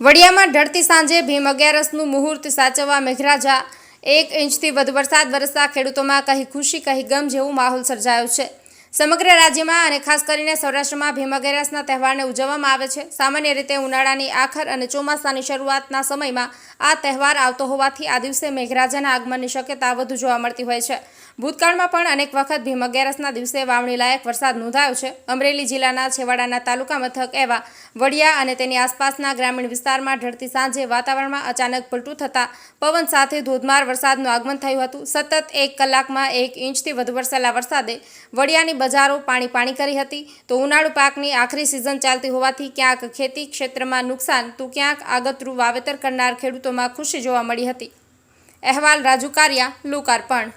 વડિયામાં ઢળતી સાંજે ભીમ અગિયારસનું મુહૂર્ત સાચવવા મેઘરાજા એક ઇંચથી વધુ વરસાદ વરસતા ખેડૂતોમાં કહી ખુશી કહી ગમ જેવું માહોલ સર્જાયો છે. સમગ્ર રાજ્યમાં અને ખાસ કરીને સૌરાષ્ટ્રમાં ભીમ તહેવારને ઉજવવામાં આવે છે. સામાન્ય રીતે ઉનાળાની આખર અને ચોમાસાની શરૂઆતના સમયમાં આ તહેવાર આવતો હોવાથી આ દિવસે મેઘરાજાના આગમનની શક્યતા વધુ જોવા મળતી હોય છે. ભૂતકાળમાં પણ અનેક વખત ભીમ દિવસે વાવણી લાયક વરસાદ નોંધાયો છે. અમરેલી જિલ્લાના છેવાડાના તાલુકા મથક એવા વડિયા અને તેની આસપાસના ગ્રામીણ વિસ્તારમાં ઢળતી સાંજે વાતાવરણમાં અચાનક પલટું થતાં પવન સાથે ધોધમાર વરસાદનું આગમન થયું હતું. સતત એક કલાકમાં એક ઇંચથી વધુ વરસેલા વરસાદે વડિયાની બજારો પાણી પાણી કરી હતી. તો ઉનાળુ પાકની આખરી સિઝન ચાલતી હોવાથી ક્યાંક ખેતી ક્ષેત્રમાં નુકસાન તો ક્યાંક આગતરું વાવેતર કરનાર ખેડૂતોમાં ખુશી જોવા મળી હતી. અહેવાલ રાજુ કારિયા, લોકાર્પણ.